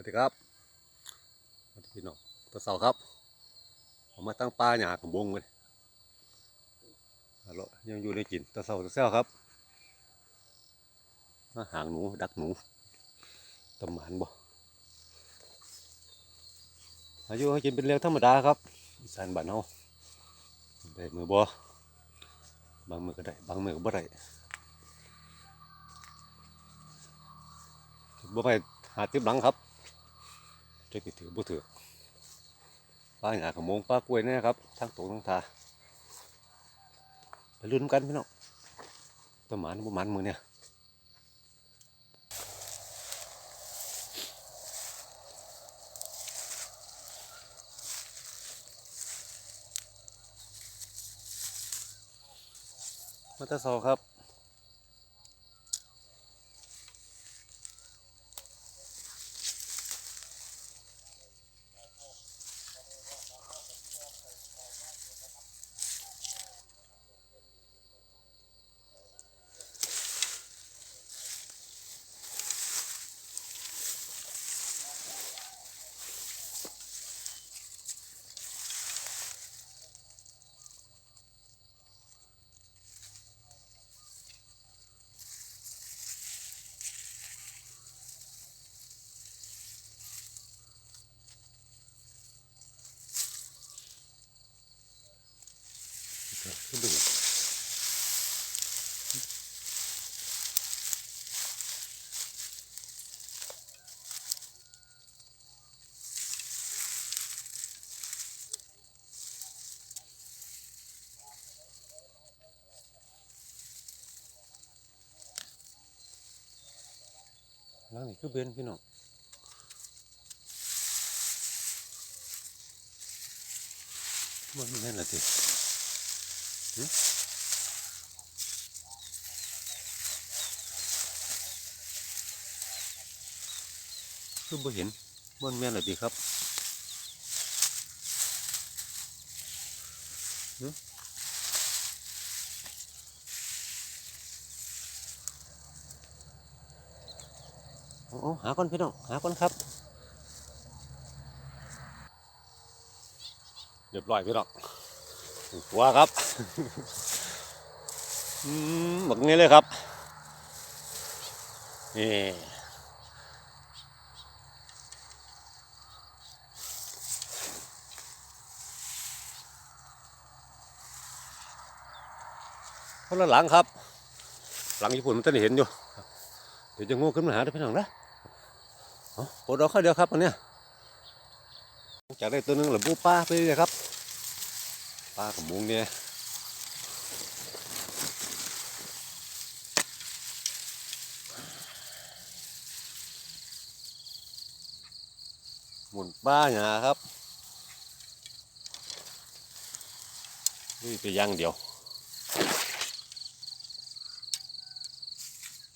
วัสดีครับสวัสดีพี่น้องตะเสาครับ ผมมาตั้งปลาหยาของบงเลยฮัลโหลยังอยู่ในกินตะเสาตะเซาครับมาหางหนูดักหนูตำหมานบ่อายุให้กินเป็นเรื่องธรรมดาครับอีสานบ้านเฮาได้มือบ่บางมือก็ได้บางมือก็บ่ได้บ่ไปหาติบหลังครับ จะกี่ถือบ่ถือป้าหยาขโมงป้ากล้วยเนี่ยครับ ทั้งตกทั้งทาไปลุ้นกันพี่น้องประมาณประมาณมือเนี่ยมาตะซอครับ ขึ้นดูแล้วนี่คือเบนพี่น้องมันแม่นละที คือบ่เห็นบนแม่นเลยดีครับหึเอาเอาหาก่อนพี่น้องหาก่อนครับเรียบร้อยพี่น้อง หัวครับอืมแบบนี้เลยครับนี่คนละหลังครับ หลังญี่ปุ่นมันจะเห็นอยู่ เดี๋ยวจะงูขึ้นมาหาได้พี่น้องนะเอาปลดออกข้าเดียวครับอันเนี้ยหลังจากได้ตัวหนึงหรือปูปลาไปเลยครับ ปลากับมุงเนี่ยหมุนป้าหยาครับนี่ไปย่างเดียว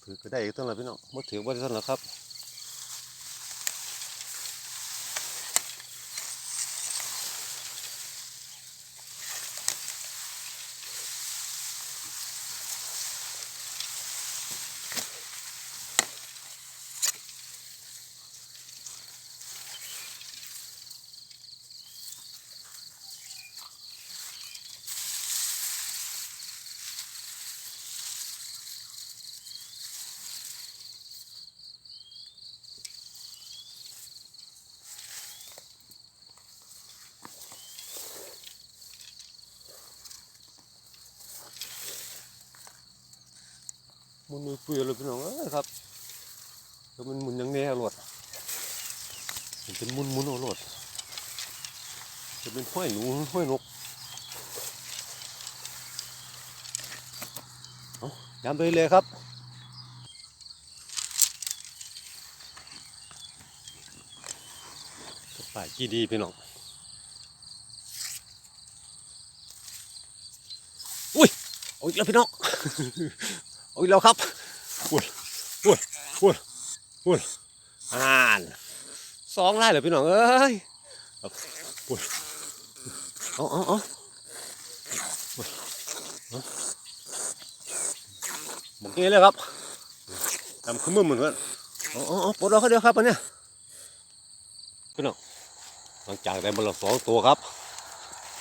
ถือก็ได้อีกต้นละพี่น้องบ่ถือว่าต้นละครับ มุนมือเปลือยเลยพี่น้องเอ้ยครับแล้วมันหมุนยังแน่รถมันเป็นมุนมุนเอารถจะเป็นห้อยหนูห้อยนกเอาย้ำไปเลยครับป่ายกี่ดีพี่น้องอุ้ยอาอีกแล้วพี่น้อง เอาอีกแล้วครับอุ้ยอุ้ยอุ้ยอุ้ยอ่านสองไร่เลยพี่น้องเอ้ยครับอุ้ยเอาเอาเอาอุ้ยเอาหมกนี้เลยครับทำขึ้นมือเหมือนกันเอาเอาเอาปลดออกเขาเดียวครับอันเนี้ยพี่น้องหลังจากได้มาและสองตัวครับ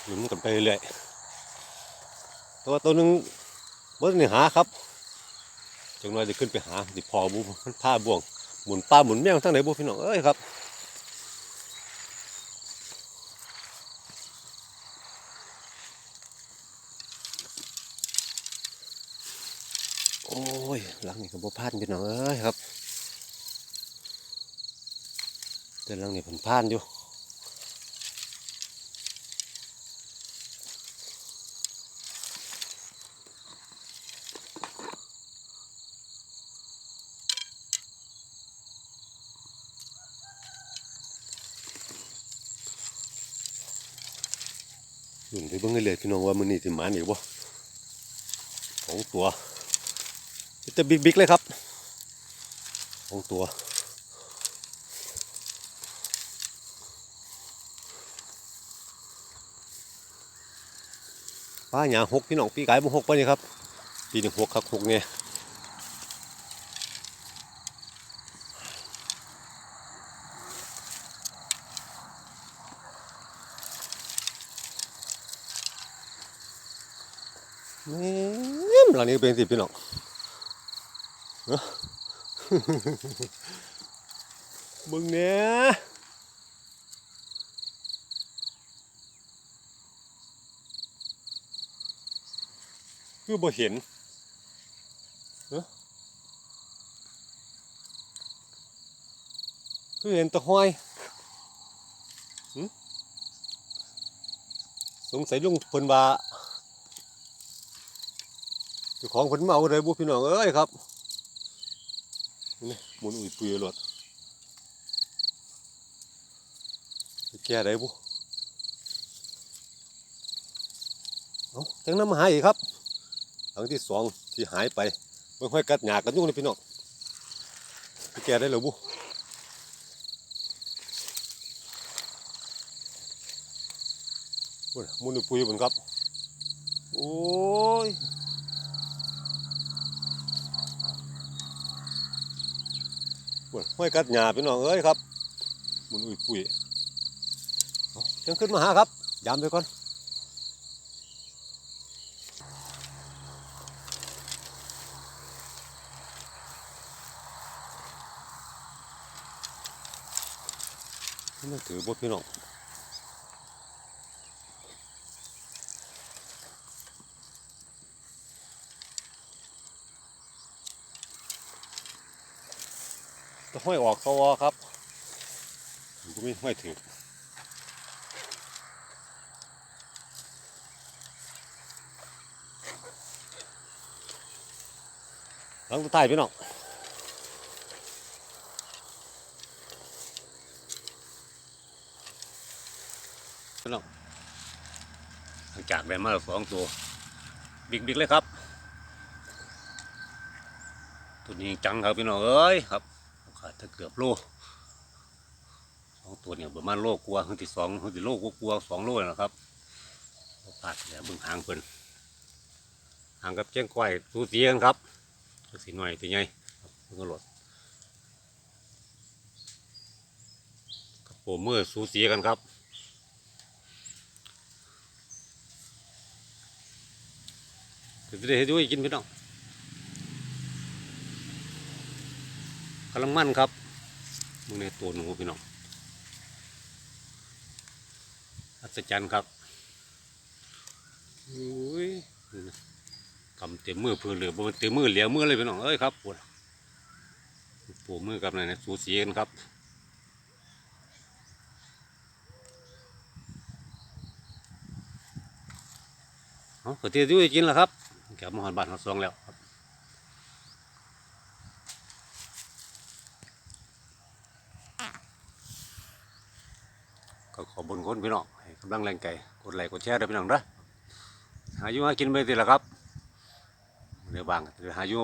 หยุนกันไปเรื่อยๆตัวตัวหนึ่งบ่ได้หาครับ จังน้อยจะขึ้นไปหาสิพอบุมันผ้าบ่วงหมุนป้าหมุนแมวทั้งไหนบุพี่น้องเอ้ยครับโอ้ยหลังนี่ก็บ่พลาดพี่น้องเอ้ยครับแต่หลังนี่ผมพลาดอยู่หนุนไปเบิ่ งเลยพี่น้องว่ามือนี่สิหมานอีกบ่ของตัวจะบิ๊กบิ๊กเลยครับของตัวป้าหยาหกพี่น้องปีกายบุหกปะนี่ครับปีหนึ่งหกครับหกเนี่ย แม่หลังนี้เป็นสิพี่น้องมึงเนี่ยคือบ่เห็นคือเห็นตะห้อยสงสัยลุงเพิ่นว่า ของเพิ่นมาเอาเลยบุพี่น้องเอ้ยครับนี่หมุนอุ้ยปุยรถแก่ได้บุเอาจังน้ำมาหาอีกครับครั้งที่สองที่หายไปไม่ค่อยกัดหยากันยุ่งเลยพี่น้องแก่ได้เหรอบุมุนอุ้ยปุยบนครับ โอ้ย ปวด ห้อยกัดหยาพี่น้องเอ้ยครับมุนอุ้ยปุ๋ยเอายังขึ้นมาหาครับ ยามไปก่อนนี่ถือบทพี่น้อง จะห้อยออกเขาวครับผมก็ไม่ห้อยถือหลังตัวใต้พี่น้องพี่น้องหลังจากแบนมาสองตัวบิ๊กๆเลยครับตัวนี้จังครับพี่น้องเอ้ยครับ ถ้าเกือบโลสองตัวเนี่ยประมาณโลกลัวาขึ้นที่สองขึ้นที่โลกกลัวสองโลนะครับขาดเนี่ยบึงหางเพิ่นหางกับเจ้งก้อยสูสีกันครับสีหน่อยตัวใหญ่ครับเพิ่งก็หลดกับโปมือสูสีกันครับจะได้ให้ดูอีกกินพี่น้อง กำลังมั่นครับมึงในตัวหนูพี่น้องอัศจรรย์ครับอุ้ยกำเต็มมือเพื่อเหลือบนเต็มมือเหลียวมือเลยพี่น้องเอ้ยครับปวดปวดมือกับไหนนะสูสีกันครับเอาเตี้ยด้วยกินแล้วครับแกบมาหอนบาทหอดซองแล้วครับ ขอบุญคนพี่น้องให้กำลังแรงใจกดไลค์กดแชร์ด้วยพี่น้องเด้อหาอยู่หากินไปสิละครับเดี๋ยวบางก็จะหาอยู่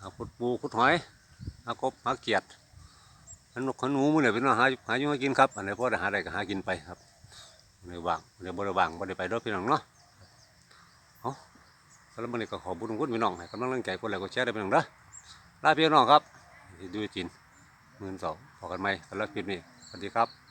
หาขุดปูขุดหอยหากบหาเกียดขนกขนูมือเนี่ยพี่น้องหาหาอยู่หากินครับอันไหนพ่อได้หาได้ก็หากินไปครับเดี๋ยวบางเดี๋ยวบ่ได้บางบ่ได้ไปด้วยพี่น้องเนาะเอาแล้วมันนี่ก็ขอบุญคนพี่น้องให้กำลังแรงใจกดไลค์กดแชร์ด้วยพี่น้องเด้อลาพี่น้องครับดูจินหมื่นสองพอกันไหมสำหรับคลิปนี้สวัสดีครับ